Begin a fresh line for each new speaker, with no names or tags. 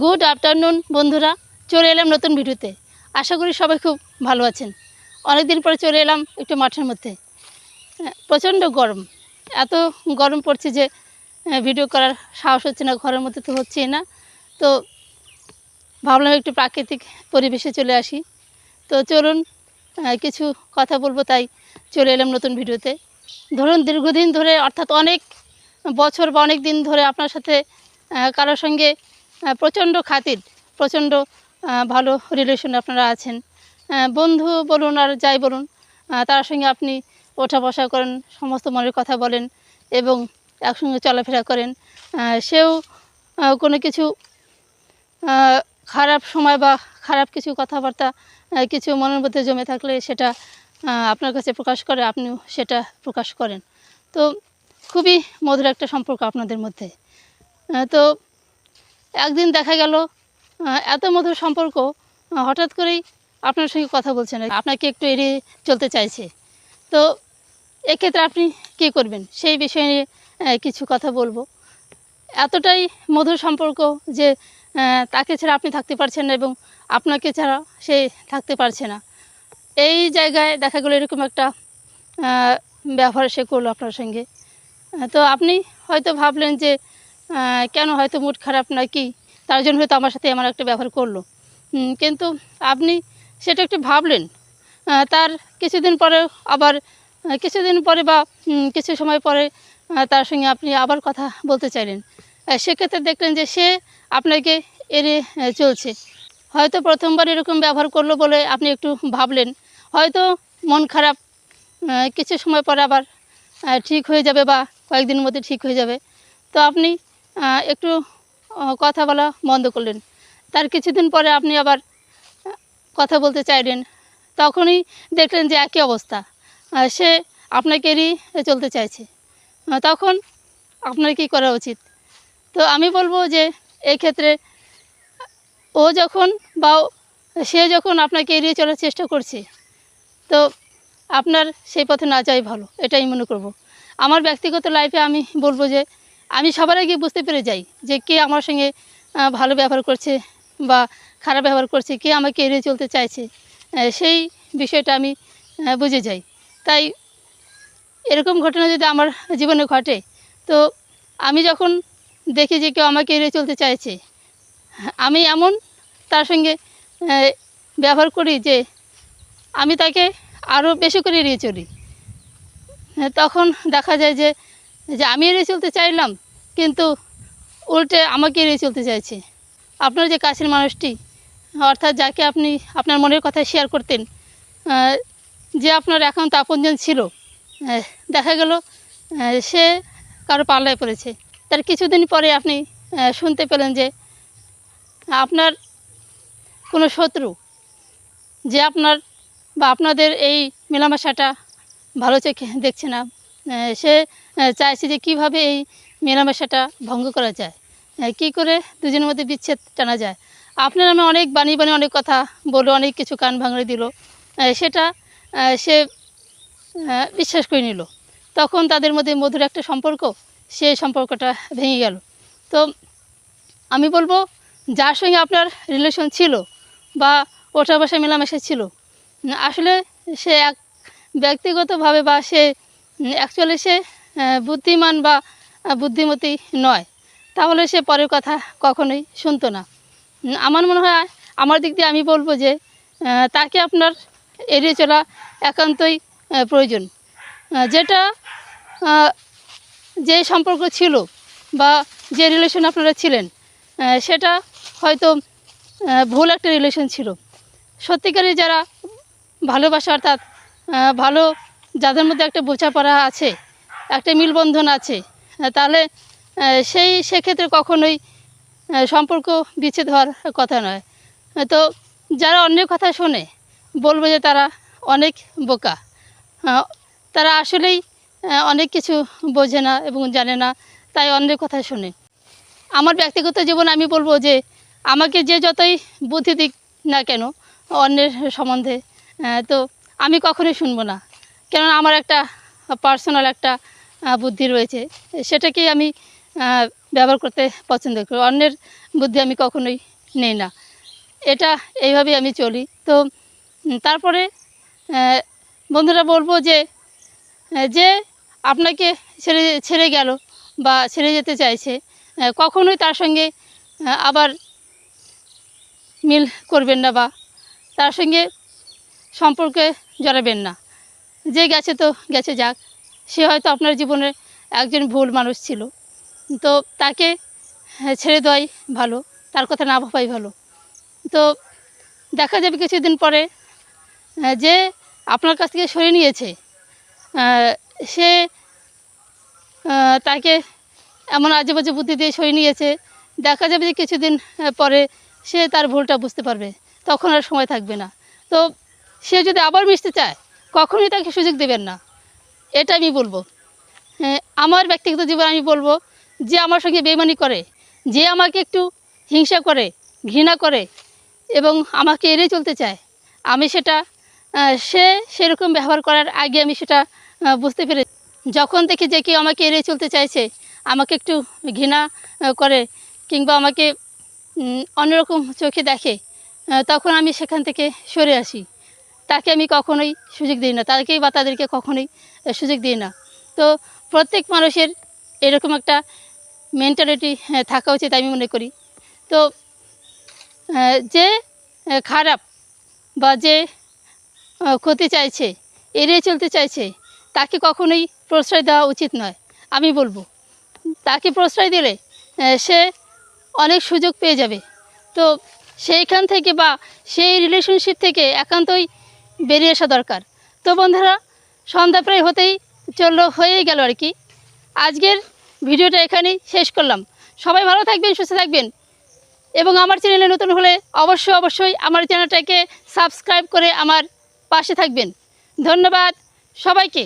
Good afternoon, বন্ধুরা। চলে এলাম নতুন ভিডিওতে। আশা করি সবাই খুব ভালো আছেন। অনেক দিন পরে চলে এলাম একটু মাঠের মধ্যে। প্রচণ্ড গরম। এত গরম পড়ছে যে ভিডিও করার সাহস হচ্ছে না, ঘরের মধ্যে তো হচ্ছেই না। তো ভাবলাম একটু প্রাকৃতিক পরিবেশে চলে আসি। তো চলুন কিছু কথা বলব, তাই চলে এলাম নতুন ভিডিওতে। ধরুন, দীর্ঘদিন ধরে, অর্থাৎ অনেক বছর বা অনেক দিন ধরে আপনার সাথে কারোর সঙ্গে প্রচণ্ড খাতির, প্রচণ্ড ভালো রিলেশন আপনারা আছেন। বন্ধু বলুন আর যাই বলুন তার সঙ্গে আপনি ওঠা বসা করেন, সমস্ত মনের কথা বলেন এবং একসঙ্গে চলাফেরা করেন। সেও কোনো কিছু খারাপ সময় বা খারাপ কিছু কথাবার্তা কিছু মনের মধ্যে জমে থাকলে সেটা আপনার কাছে প্রকাশ করে, আপনিও সেটা প্রকাশ করেন। তো খুবই মধুর একটা সম্পর্ক আপনাদের মধ্যে। তো একদিন দেখা গেল এত মধুর সম্পর্ক হঠাৎ করেই আপনার সঙ্গে কথা বলছে না আপনাকে একটু এড়িয়ে চলতে চাইছে। তো এক্ষেত্রে আপনি কী করবেন? সেই বিষয়ে নিয়ে কিছু কথা বলব। এতটাই মধুর সম্পর্ক যে তাকে ছাড়া আপনি থাকতে পারছেন না এবং আপনাকে ছাড়া সে থাকতে পারছে না। এই জায়গায় দেখা গেলো এরকম একটা ব্যবহার সে করল আপনার সঙ্গে। তো আপনি হয়তো ভাবলেন যে কেন হয়তো মুড খারাপ না কি? তার জন্য হয়তো আমার সাথে এমন একটা ব্যবহার করল। কিন্তু আপনি সেটা একটু ভাবলেন। তার কিছুদিন পরে আবার কিছুদিন পরে বা কিছু সময় পরে তার সঙ্গে আপনি আবার কথা বলতে চাইলেন। সেক্ষেত্রে দেখলেন যে সে আপনাকে এড়ে চলছে। হয়তো প্রথমবার এরকম ব্যবহার করল বলে আপনি একটু ভাবলেন। হয়তো মন খারাপ কিছু সময় পরে আবার ঠিক হয়ে যাবে বা কয়েকদিনের মধ্যে ঠিক হয়ে যাবে। তো আপনি একটু কথা বলা বন্ধ করলেন। তার কিছুদিন পরে আপনি আবার কথা বলতে চাইলেন। তখনই দেখলেন যে একই অবস্থা। সে আপনাকে এড়িয়ে চলতে চাইছে। তখন আপনার কি করা উচিত? তো আমি বলব যে এই ক্ষেত্রে ও যখন বা সে যখন আপনাকে এড়িয়ে চলার চেষ্টা করছে, তো আপনার সেই পথে না যাই ভালো। এটাই মনে করব। আমার ব্যক্তিগত লাইফে আমি বলব যে আমি সবার আগে বুঝতে পেরে যাই যে কে আমার সঙ্গে ভালো ব্যবহার করছে বা খারাপ ব্যবহার করছে, কে আমাকে এড়িয়ে চলতে চাইছে সেই বিষয়টা আমি বুঝে যাই। তাই এরকম ঘটনা যদি আমার জীবনে ঘটে, তো আমি যখন দেখি যে কেউ আমাকে এড়িয়ে চলতে চাইছে, আমি এমন তার সঙ্গে ব্যবহার করি যে আমি তাকে আরও বেশি করে এড়িয়ে চলি। তখন দেখা যায় যে যে আমি এড়িয়ে চলতে চাইলাম, কিন্তু উল্টে আমাকে এড়িয়ে চলতে চাইছে। আপনার যে কাছের মানুষটি, অর্থাৎ যাকে আপনি আপনার মনের কথা শেয়ার করতেন যে আপনার একান্ত আপনজন ছিল দেখা গেল সে কারও পাল্লায় পড়েছে। তার কিছুদিন পরে আপনি শুনতে পেলেন যে আপনার কোনো শত্রু, যে আপনার বা আপনাদের এই মেলামেশাটা ভালো চোখে দেখছে না। সে চাইছে যে কীভাবে এই মেলামেশাটা ভঙ্গ করা যায়। কী করে দুজনের মধ্যে বিচ্ছেদ টানা যায়। আপনার নামে অনেক বানিয়ে বানিয়ে অনেক কথা বলে অনেক কিছু কান ভাঙড়ে দিল। সেটা সে বিশ্বাস করে নিল। তখন তাদের মধ্যে মধুর একটা সম্পর্ক, সে সম্পর্কটা ভেঙে গেল। তো আমি বলব, যার সঙ্গে আপনার রিলেশন ছিল বা ওঠা বসা মেলামেশা ছিল, আসলে সে এক ব্যক্তিগতভাবে বা সে অ্যাকচুয়ালি সে বুদ্ধিমান বা বুদ্ধিমতী নয়। তাহলে সে পরের কথা কখনোই শুনতো না। আমার মনে হয়, আমার দিক দিয়ে আমি বলব যে তাকে আপনার এড়িয়ে চলা একান্তই প্রয়োজন। যেটা যে সম্পর্ক ছিল বা যে রিলেশন আপনারা ছিলেন সেটা হয়তো ভুল একটা রিলেশন ছিল। সত্যিকারই যারা ভালোবাসা অর্থাৎ ভালো যাদের মধ্যে একটা বোঝাপড়া আছে, একটা মিলবন্ধন আছে তাহলে সেই, সেক্ষেত্রে কখনোই সম্পর্ক বিচ্ছেদ হওয়ার কথা নয়। তো যারা অন্যের কথা শোনে, বলব যে তারা অনেক বোকা। তারা আসলেই অনেক কিছু বোঝে না এবং জানে না, তাই অন্যের কথা শোনে। আমার ব্যক্তিগত জীবন আমি বলব যে, আমাকে যে যতই বুদ্ধি দিক না কেন, অন্যের সম্বন্ধে তো আমি কখনোই শুনব না। কেননা আমার একটা পার্সোনাল একটা বুদ্ধি রয়েছে। সেটাকেই আমি ব্যবহার করতে পছন্দ করি? অন্যের বুদ্ধি আমি কখনোই নেই না। এটা এইভাবেই আমি চলি। তো তারপরে বন্ধুরা বলব যে যে আপনাকে ছেড়ে ছেড়ে গেল বা ছেড়ে যেতে চাইছে কখনোই তার সঙ্গে আবার মিল করবেন না বা তার সঙ্গে সম্পর্কে জড়াবেন না। যে গেছে তো গেছে যাক। সে হয়তো আপনার জীবনের একজন ভুল মানুষ ছিল। তো তাকে আহ, ছেড়ে দেওয়াই ভালো। তার কথা না ভাবাই ভালো। তো দেখা যাবে কিছুদিন পরে যে আপনার কাছ থেকে সরে নিয়েছে সে তাকে এমন আজে বাজে বুদ্ধি দিয়ে সরিয়ে নিয়েছে। দেখা যাবে যে কিছুদিন পরে সে তার ভুলটা বুঝতে পারবে। তখন আর সময় থাকবে না। তো সে যদি আবার মিশতে চায় কখনোই তাকে সুযোগ দেবেন না। এটা আমি বলব। হ্যাঁ, আমার ব্যক্তিগত জীবন আমি বলব যে আমার সঙ্গে বেমানি করে যে আমাকে একটু হিংসা করে ঘৃণা করে এবং আমাকে এড়িয়ে চলতে চায় আমি সেটা সে সেরকম ব্যবহার করার আগে আমি সেটা বুঝতে পেরে যখন দেখি যে কেউ আমাকে এড়িয়ে চলতে চাইছে আমাকে একটু ঘৃণা করে কিংবা আমাকে অন্যরকম চোখে দেখে তখন আমি সেখান থেকে সরে আসি। তাকে আমি কখনোই সুযোগ দিই না। তাদেরকেই বা তাদেরকে কখনোই সুযোগ দিই না। তো প্রত্যেক মানুষের এরকম একটা মেন্টালিটি থাকা উচিত আমি মনে করি। তো যে খারাপ বা যে ক্ষতি চাইছে, এড়িয়ে চলতে চাইছে, তাকে কখনোই প্রশ্রয় দেওয়া উচিত নয়, আমি বলব। তাকে প্রশ্রয় দিলে সে অনেক সুযোগ পেয়ে যাবে। তো সেইখান থেকে বা সেই রিলেশনশিপ থেকে একান্তই বেরিয়ে আসা দরকার। তো বন্ধুরা, সন্ধ্যা প্রায় হতেই চলল, হয়েই গেল আর কি। আজকের ভিডিওটা এখানেই শেষ করলাম। সবাই ভালো থাকবেন, সুস্থ থাকবেন। এবং আমার চ্যানেলে নতুন হলে অবশ্যই অবশ্যই আমার চ্যানেলটাকে সাবস্ক্রাইব করে আমার পাশে থাকবেন। ধন্যবাদ সবাইকে।